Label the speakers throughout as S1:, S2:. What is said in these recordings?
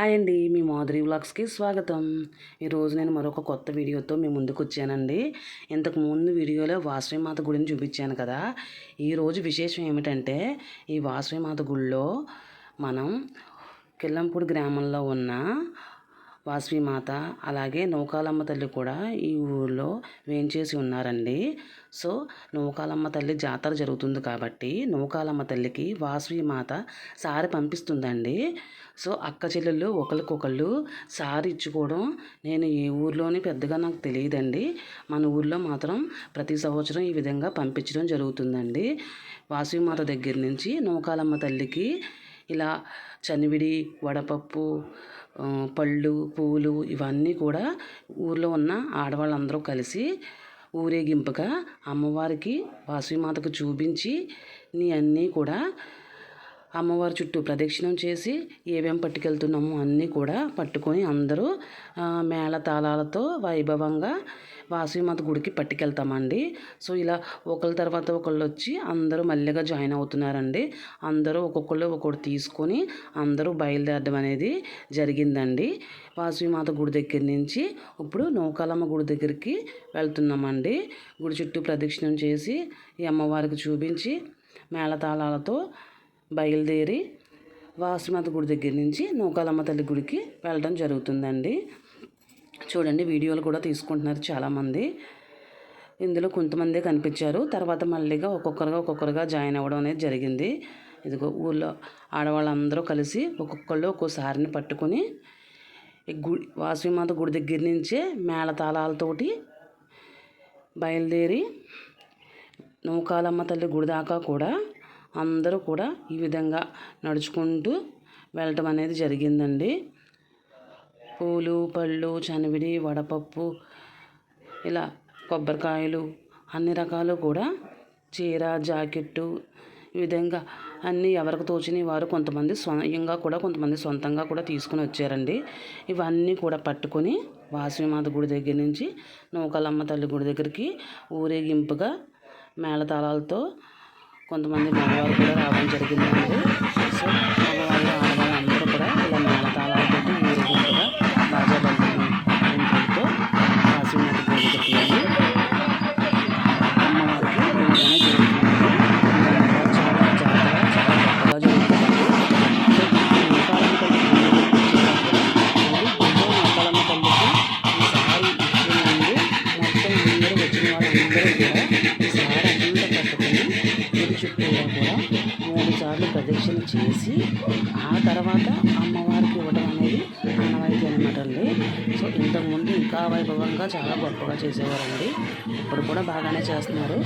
S1: Hi అండి మీ మాధురి వ్లాగ్స్కి స్వాగతం. ఈరోజు నేను మరొక కొత్త వీడియోతో మీ ముందుకు వచ్చానండి. ఇంతకు ముందు వీడియోలో వాసవిమాత గుడిని చూపించాను కదా. ఈరోజు విశేషం ఏమిటంటే ఈ వాసవిమాత గుడిలో మనం కిల్లంపూడి గ్రామంలో ఉన్న వాసవిమాత అలాగే నౌకాలమ్మ తల్లి కూడా ఈ ఊరిలో వేంచేసి ఉన్నారండి. సో నౌకాలమ్మ తల్లి జాతర జరుగుతుంది కాబట్టి నౌకాలమ్మ తల్లికి వాసవిమాత సారి పంపిస్తుందండి. సో అక్క చెల్లెళ్ళు ఒకరికొకళ్ళు సారి ఇచ్చుకోవడం నేను ఏ ఊర్లోని పెద్దగా నాకు తెలియదండి. మన ఊర్లో మాత్రం ప్రతి సంవత్సరం ఈ విధంగా పంపించడం జరుగుతుందండి. వాసవిమాత దగ్గర నుంచి నౌకాలమ్మ తల్లికి ఇలా చనివిడి వడపప్పు పళ్ళు పూలు ఇవన్నీ కూడా ఊర్లో ఉన్న ఆడవాళ్ళందరూ కలిసి ఊరేగింపుగా అమ్మవారికి వాసవిమాతకు చూపించి నీ అన్నీ కూడా అమ్మవారి చుట్టూ ప్రదక్షిణం చేసి ఏమేం పట్టుకెళ్తున్నామో అన్నీ కూడా పట్టుకొని అందరూ మేళ తాళాలతో వైభవంగా వాసవిమాత గుడికి పట్టుకెళ్తామండి. సో ఇలా ఒకళ్ళ తర్వాత ఒకళ్ళు వచ్చి అందరూ మళ్ళీగా జాయిన్ అవుతున్నారండి. అందరూ ఒక్కొక్కళ్ళు ఒక్కొక్కటి తీసుకొని అందరూ బయలుదేరడం అనేది జరిగిందండి. వాసవిమాత గుడి దగ్గర నుంచి ఇప్పుడు నౌకాలమ్మ గుడి దగ్గరికి వెళ్తున్నామండి. గుడి చుట్టూ ప్రదక్షిణం చేసి ఈ అమ్మవారికి చూపించి మేళతాళాలతో బయలుదేరి వాసుమాత గుడి దగ్గర నుంచి నూకాలమ్మ తల్లి గుడికి వెళ్ళడం జరుగుతుందండి. చూడండి వీడియోలు కూడా తీసుకుంటున్నారు చాలామంది. ఇందులో కొంతమందే కనిపించారు. తర్వాత మళ్ళీగా ఒక్కొక్కరుగా ఒక్కొక్కరుగా జాయిన్ అవ్వడం అనేది జరిగింది. ఇదిగో ఊళ్ళో ఆడవాళ్ళందరూ కలిసి ఒక్కొక్కళ్ళు ఒక్కోసారిని పట్టుకొని గుడి వాసుమాత గుడి దగ్గర నుంచే మేళతాళాలతోటి బయలుదేరి నూకాలమ్మ తల్లి గుడి దాకా కూడా అందరూ కూడా ఈ విధంగా నడుచుకుంటూ వెళ్ళటం అనేది జరిగిందండి. పూలు పళ్ళు చనివిడి వడపప్పు ఇలా కొబ్బరికాయలు అన్ని రకాలు కూడా చీర జాకెట్టు ఈ విధంగా అన్నీ ఎవరికి తోచినవి వారు కొంతమంది స్వయంగా కూడా కొంతమంది సొంతంగా కూడా తీసుకుని వచ్చారండి. ఇవన్నీ కూడా పట్టుకొని వాసవిమాత గుడి దగ్గర నుంచి నూకలమ్మ తల్లి గుడి దగ్గరికి ఊరేగింపుగా మేళతాళాలతో కొంతమంది మగవారు కూడా రావడం జరిగిందండి. సో మగవాళ్ళు ఆడవాళ్ళు అందరూ కూడా ఇలా మేళతాళాలతో ఊరేగింపుగా బాజా బంధువులతో కాశీనాథ్ గోవిందకి అమ్మవారికి జరుగుతుంది చాలా చాలా గొప్పగా జరుగుతుంది సార్లు చేసి ఆ తర్వాత అమ్మవారికి ఇవ్వడం అనేది ఆనవాయితీ అనమాట అండి. సో ఇంతకుముందు ఇంకా వైభవంగా చాలా గొప్పగా చేసేవారండి. ఇప్పుడు కూడా బాగానే చేస్తున్నారు.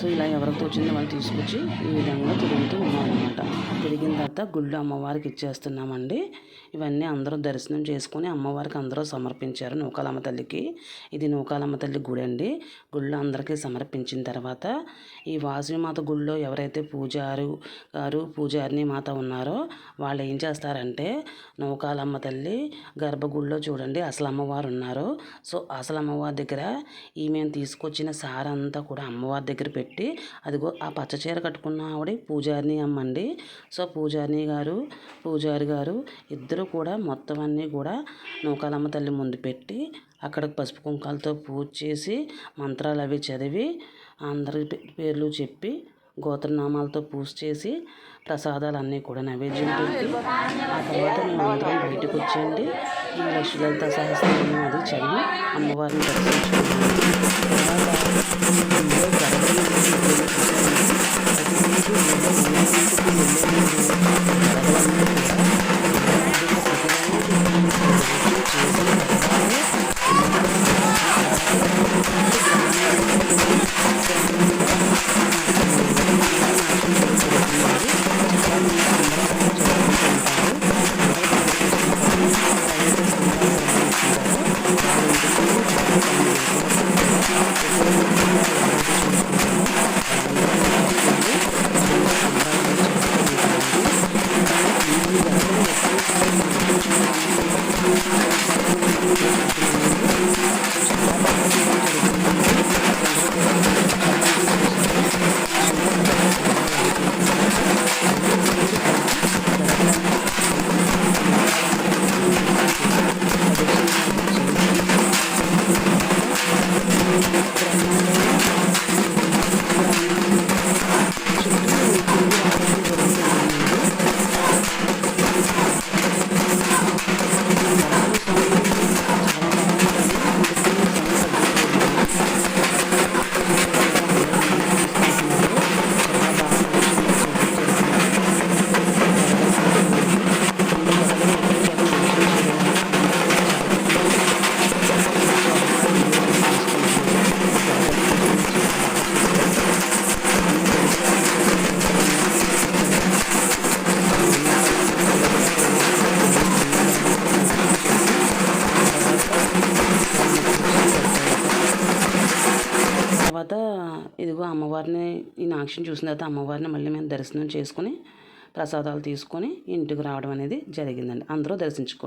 S1: సో ఇలా ఎవరికి తోచింది వాళ్ళు తీసుకొచ్చి ఈ విధంగా తిరుగుతూ ఉన్నారనమాట తిరిగిన తర్వాత గుళ్ళు అమ్మవారికి ఇచ్చేస్తున్నామండి. ఇవన్నీ అందరూ దర్శనం చేసుకుని అమ్మవారికి అందరూ సమర్పించారు నూకాలమ్మ తల్లికి. ఇది నూకాలమ్మ తల్లి గుడి అండి. గుళ్ళు అందరికీ సమర్పించిన తర్వాత ఈ వాసవిమాత గుళ్ళో ఎవరైతే పూజారు గారు పూజారిని మాత ఉన్నారో వాళ్ళు ఏం చేస్తారంటే నూకాలమ్మ తల్లి గర్భగుడిలో చూడండి అసలు అమ్మవారు ఉన్నారు. సో అసలు అమ్మవారి దగ్గర ఈ మేము తీసుకొచ్చిన సారంతా కూడా అమ్మవారి దగ్గర పెట్టి అదిగో ఆ పచ్చ చీర కట్టుకున్న ఆవిడ పూజారిని అమ్మండి. సో పూజారిని గారు పూజారి గారు ఇద్దరు కూడా మొత్తం అన్నీ కూడా నూకాలమ్మ తల్లి ముందు పెట్టి అక్కడ పసుపు కుంకాలతో పూజ చేసి మంత్రాలు అవి చదివి అందరి పేర్లు చెప్పి గోత్రనామాలతో పూజ చేసి ప్రసాదాలు అన్నీ కూడా నైవేద్యం పెట్టి ఆ తర్వాత మేము అందరం బయటకు వచ్చేయండి. ఈ లక్ష్మీలలిత సహస్రం అది చదివి అమ్మవారిని దర్శించుకుంటారు Thank you. Gracias. తర్వాత ఇదిగో అమ్మవారిని ఈ నాక్షిని చూసిన తర్వాత అమ్మవారిని మళ్ళీ మేము దర్శనం చేసుకుని ప్రసాదాలు తీసుకొని ఇంటికి రావడం అనేది జరిగిందండి. అందరూ దర్శించుకో